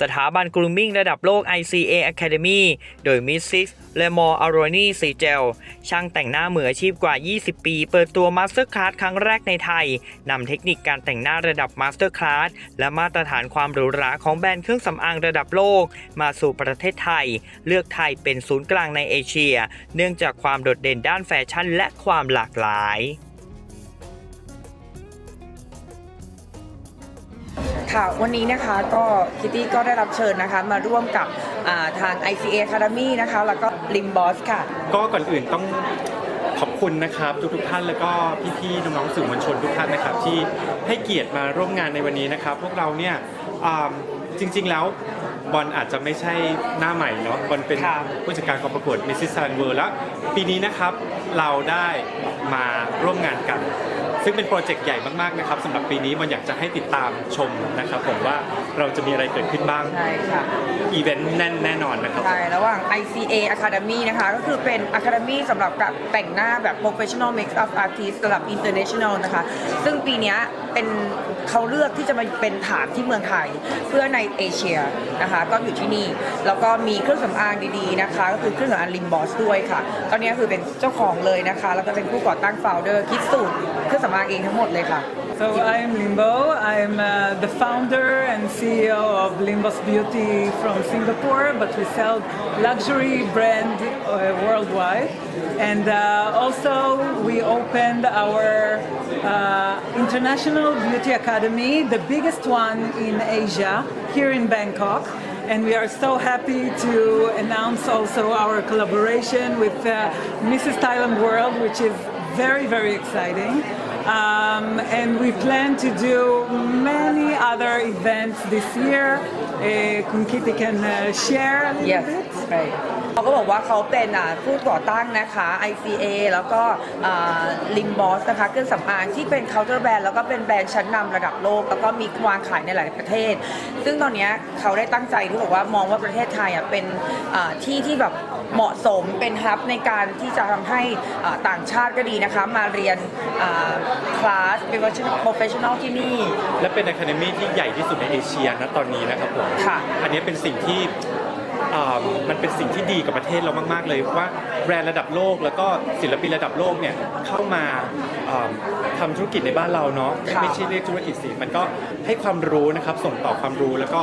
สถาบันกรูมมิ่งระดับโลก ICA Academy โดยมิสซิสและมอร์อารนีซีเจลช่างแต่งหน้ามืออาชีพกว่า 20 ปี เปิดตัวมาสเตอร์คลาสครั้งแรกในไทย นำเทคนิคการแต่งหน้าระดับมาสเตอร์คลาสและมาตรฐานความหรูหราของแบรนด์เครื่องสำอางระดับโลก มาสู่ประเทศไทย เลือกไทยเป็นศูนย์กลางในเอเชีย เนื่องจากความโดดเด่นด้านแฟชั่นและความหลากหลาย ค่ะ วันนี้นะคะก็คิตตี้ก็ได้รับเชิญนะคะมาร่วมกับทาง ICA Academy นะคะ แล้วก็ลิมบอสค่ะ ก็ก่อนอื่นต้องขอบคุณนะครับทุกทุกๆท่านแล้วก็พี่ๆน้องๆสื่อมวลชนทุกท่านนะครับ ที่ให้เกียรติมาร่วมงานในวันนี้นะครับ พวกเราเนี่ยจริงๆแล้ว บอลอาจจะไม่ใช่หน้าใหม่เนาะบอลเป็นค่ะผู้จัดการกองประกวด Mrs. Sun World แล้ว ปีนี้นะครับเราได้มาร่วมงานกัน ซึ่งเป็นโปรเจกต์ใหญ่มากๆนะครับสำหรับปีนี้บอลอยากจะให้ติดตามชมนะครับผมว่าเราจะมีอะไรเกิดขึ้นบ้างใช่ค่ะ อีเวนต์แน่นแน่นอนนะครับ ใช่ ระหว่าง ICA Academy นะคะ ก็คือเป็น Academy สำหรับกับแต่งหน้าแบบ Professional Makeup Artist ระดับ International นะคะ ซึ่งปีเนี้ยเป็นเขาเลือกที่จะมาเป็นฐานที่เมืองไทย เพื่อในเอเชียนะคะก็อยู่ที่นี่ แล้วก็มีเครื่องสำอางดีๆนะคะ ก็คือเครื่องสำอางลิมบอสด้วยค่ะ ตอนนี้คือเป็นเจ้าของเลยนะคะ แล้วก็เป็นผู้ก่อตั้งโฟลเดอร์คิดสูตรเครื่องสำอางเองทั้งหมดเลยค่ะ So I'm Limbo. I'm uh, the founder and CEO of Limbos Beauty from Singapore, but we sell luxury brand uh, worldwide. And uh, also we opened our uh, International Beauty Academy, the biggest one in Asia, here in Bangkok. And we are so happy to announce also our collaboration with uh, Mrs. Thailand World, which is very, very exciting. Um, and we plan to do many other events this year. Uh, Kun Kitty can uh, share a little yes bit. right เขาก็บอกว่าเขาเป็นอ่าผู้ก่อตั้งนะคะ ICA แล้วก็ลิมบอสนะคะเครื่องสำอางที่เป็น counter brand แล้วก็เป็นแบรนด์ชั้นนำระดับโลก แล้วก็มีวางขายในหลายประเทศ ซึ่งตอนเนี้ยเขาได้ตั้งใจที่บอกว่ามองว่าประเทศไทยอะเป็นอ่าที่ที่แบบเหมาะสมเป็นฮับในการที่จะทำให้อ่าต่างชาติก็ดีนะคะมาเรียนคลาสเป็น professional ที่นี่ และเป็น Academy ที่ใหญ่ที่สุดในเอเชียนะตอนนี้นะครับผมค่ะอันนี้เป็นสิ่งที่อ่า มันเป็นสิ่งที่ดีกับประเทศเรามาก ๆ เลยว่าแบรนด์ระดับโลก แล้วก็ศิลปินระดับโลกเนี่ยเข้ามาอ่าทำธุรกิจในบ้านเราเนาะค่ะไม่ใช่เรียกธุรกิจสิมันก็ให้ความรู้นะครับส่งต่อความรู้แล้วก็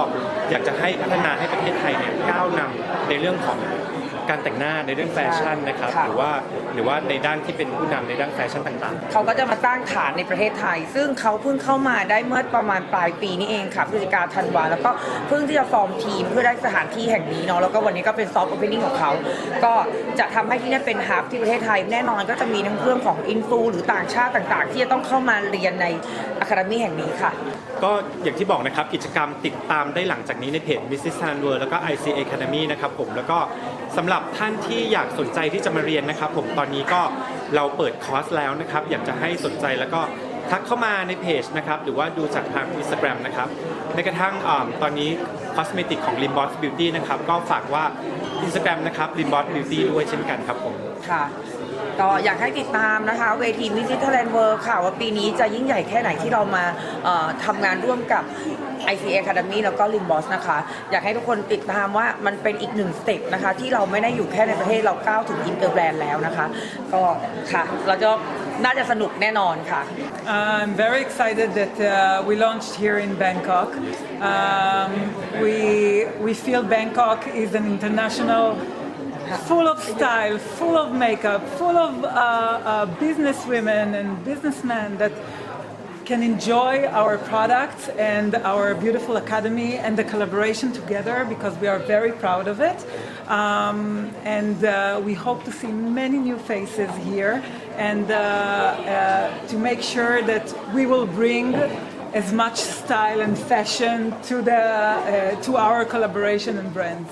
อยากจะให้พัฒนาให้ประเทศไทยเนี่ยก้าวนำในเรื่องของ การแต่งหน้าในเรื่องแฟชั่นนะครับค่ะ หรือว่าหรือว่าในด้านที่เป็นผู้นำในด้านแฟชั่นต่างๆเขาก็จะมาตั้งฐานในประเทศไทย ซึ่งเขาเพิ่งเข้ามาได้เมื่อประมาณปลายปีนี้เองค่ะพฤศจิกาธันวาแล้วก็เพิ่งที่จะฟอร์มทีมเพื่อได้สถานที่แห่งนี้เนาะแล้วก็วันนี้ก็เป็นซอฟต์โอเพนนิ่งของเขา ก็จะทำให้ที่นี่เป็นฮับที่ประเทศไทย แน่นอนก็จะมีทั้งเรื่องของอินฟูหรือต่างชาติต่างๆ ที่จะต้องเข้ามาเรียนในอะคาเดมี่แห่งนี้ค่ะก็อย่างที่บอกนะครับกิจกรรมติดตามได้หลังจากนี้ในเพจ Mrs. Tan World แล้วก็ ICA Academy นะครับผมแล้วก็สำหรับับท่านที่อยากสนใจที่จะมาเรียนนะครับ ผมตอนนี้ก็เราเปิดคอร์สแล้วนะครับ อยากจะให้สนใจแล้วก็ทักเข้ามาในเพจนะครับ หรือว่าดูจากทาง Instagram นะครับ ในกระทั่งตอนนี้ คอสเมติกของ Limbos Beauty นะครับ ก็ฝากว่า Instagram นะครับ Limbos Beauty ด้วยเช่นกันครับผม ค่ะ ก็อยากให้ติดตามนะคะ เวทีมิสิทแลนด์เวิร์ค่ะ ว่าปีนี้จะยิ่งใหญ่แค่ไหนที่เรามาเอ่อทำงานร่วมกับ ICA Academy แล้วก็ l i m b o s นะคะ อยากให้ทุกคนติดตามว่ามันเป็นอีกหนึ่งสเต็ปนะคะ ที่เราไม่ได้อยู่แค่ในประเทศเราก้าวถึงอินเตอร์แบรนด์แล้วนะคะ ก็ค่ะ เราจะ น่าจะสนุกแน่นอนค่ะ I'm very excited that uh, we launched here in Bangkok. Um, we we feel Bangkok is an international, full of style, full of makeup, full of uh, uh, business women and businessmen that can enjoy our products and our beautiful academy and the collaboration together because we are very proud of it. Um, and uh, we hope to see many new faces here and uh, uh, to make sure that we will bring as much style and fashion to, the, uh, to our collaboration and brands.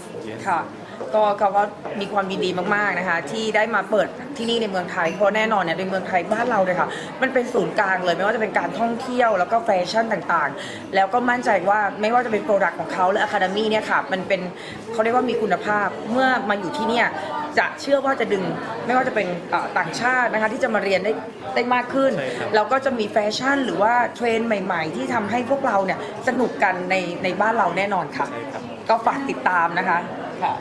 ค่ะ ก็เขาก็มีความยินดีมากๆนะคะ ที่ได้มาเปิดที่นี่ในเมืองไทยเพราะแน่นอนเนี่ยในเมืองไทยบ้านเราเลยค่ะ มันเป็นศูนย์กลางเลยไม่ว่าจะเป็นการท่องเที่ยวแล้วก็แฟชั่นต่างๆ แล้วก็มั่นใจว่าไม่ว่าจะเป็นโปรดักต์ของเขาและอะคาเดมี่เนี่ยค่ะมันเป็นเขาเรียกว่ามีคุณภาพเมื่อมาอยู่ที่เนี่ยจะเชื่อว่าจะดึงไม่ว่าจะเป็นเอ่อต่างชาตินะคะที่จะมาเรียนได้ได้มากขึ้น ใช่ครับแล้วก็จะมีแฟชั่นหรือว่าเทรนด์ใหม่ ๆ ที่ทำให้พวกเราเนี่ยสนุกกันในในบ้านเราแน่นอนค่ะ ใช่ครับ ก็ฝากติดตามนะคะค่ะ